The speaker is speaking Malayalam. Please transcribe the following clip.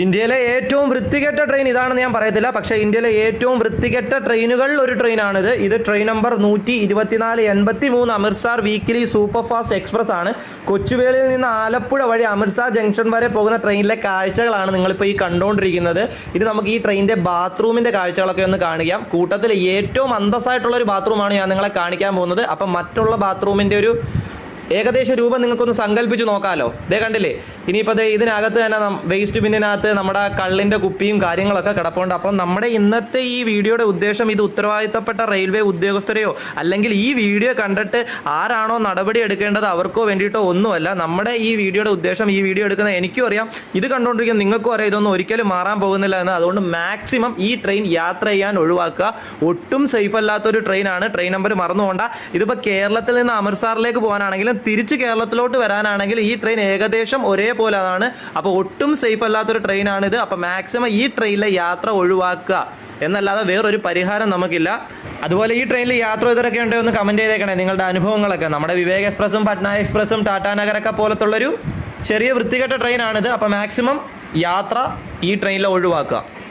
ഇന്ത്യയിലെ ഏറ്റവും വൃത്തികെട്ട ട്രെയിൻ ഇതാണെന്ന് ഞാൻ പറയത്തില്ല. പക്ഷേ ഇന്ത്യയിലെ ഏറ്റവും വൃത്തികെട്ട ട്രെയിനുകളിൽ ഒരു ട്രെയിനാണിത് ഇത് ട്രെയിൻ നമ്പർ നൂറ്റി ഇരുപത്തിനാല് എൺപത്തി മൂന്ന് Amritsar weekly super fast express ആണ്. കൊച്ചുവേളിയിൽ നിന്ന് ആലപ്പുഴ വഴി അമൃത്സർ ജംഗ്ഷൻ വരെ പോകുന്ന ട്രെയിനിലെ കാഴ്ചകളാണ് നിങ്ങളിപ്പോൾ ഈ കണ്ടുകൊണ്ടിരിക്കുന്നത് ഇത് നമുക്ക് ഈ ട്രെയിനിന്റെ ബാത്റൂമിന്റെ കാഴ്ചകളൊക്കെ ഒന്ന് കാണിക്കാം. കൂട്ടത്തിൽ ഏറ്റവും അന്തസ്സായിട്ടുള്ള ഒരു ബാത്റൂമാണ് ഞാൻ നിങ്ങളെ കാണിക്കാൻ പോകുന്നത്. അപ്പം മറ്റുള്ള ബാത്റൂമിന്റെ ഒരു ഏകദേശ രൂപം നിങ്ങൾക്കൊന്ന് സങ്കല്പിച്ച് നോക്കാമല്ലോ ഇതേ കണ്ടില്ലേ? ഇനിയിപ്പോൾ ദേ ഇതിനകത്ത് തന്നെ വേസ്റ്റ് ബിന്നിനകത്ത് നമ്മുടെ കള്ളിന്റെ കുപ്പിയും കാര്യങ്ങളൊക്കെ കിടപ്പുണ്ട്. അപ്പം നമ്മുടെ ഇന്നത്തെ ഈ വീഡിയോയുടെ ഉദ്ദേശം ഇത് ഉത്തരവാദിത്തപ്പെട്ട റെയിൽവേ ഉദ്യോഗസ്ഥരെയോ അല്ലെങ്കിൽ ഈ വീഡിയോ കണ്ടിട്ട് ആരാണോ നടപടി എടുക്കേണ്ടത് അവർക്കോ വേണ്ടിയിട്ടോ ഒന്നുമല്ല. നമ്മുടെ ഈ വീഡിയോയുടെ ഉദ്ദേശം ഈ വീഡിയോ എടുക്കുന്ന എനിക്കും അറിയാം. ഇത് കണ്ടുകൊണ്ടിരിക്കുന്ന നിങ്ങൾക്കും അറിയാം ഇതൊന്നും ഒരിക്കലും മാറാൻ പോകുന്നില്ല എന്ന്. അതുകൊണ്ട് മാക്സിമം ഈ ട്രെയിൻ യാത്ര ചെയ്യാൻ ഒഴിവാക്കുക. ഒട്ടും സേഫ് അല്ലാത്തൊരു ട്രെയിനാണ് ട്രെയിൻ നമ്പർ മറന്നുകൊണ്ട ഇതിപ്പോൾ കേരളത്തിൽ നിന്ന് അമൃത്സറിലേക്ക് പോകാനാണെങ്കിലും തിരിച്ച് കേരളത്തിലോട്ട് വരാനാണെങ്കിൽ ഈ ട്രെയിൻ ഏകദേശം ഒരേപോലെ അതാണ്. അപ്പോൾ ഒട്ടും സേഫ് അല്ലാത്തൊരു ട്രെയിനാണ് ഇത് അപ്പോൾ മാക്സിമം ഈ ട്രെയിനിലെ യാത്ര ഒഴിവാക്കുക. എന്നല്ലാതെ വേറൊരു പരിഹാരം നമുക്കില്ല. അതുപോലെ ഈ ട്രെയിനിൽ യാത്ര ചെയ്തവരൊക്കെ ഉണ്ടോ എന്ന് കമന്റ് ചെയ്തേക്കണേ. നിങ്ങളുടെ അനുഭവങ്ങളൊക്കെ. നമ്മുടെ വിവേക് എക്സ്പ്രസും പട്ന എക്സ്പ്രസും ടാറ്റാ നഗരൊക്കെ പോലത്തുള്ളൊരു ചെറിയ വൃത്തികെട്ട ട്രെയിനാണിത് അപ്പോൾ മാക്സിമം യാത്ര ഈ ട്രെയിനിൽ ഒഴിവാക്കുക.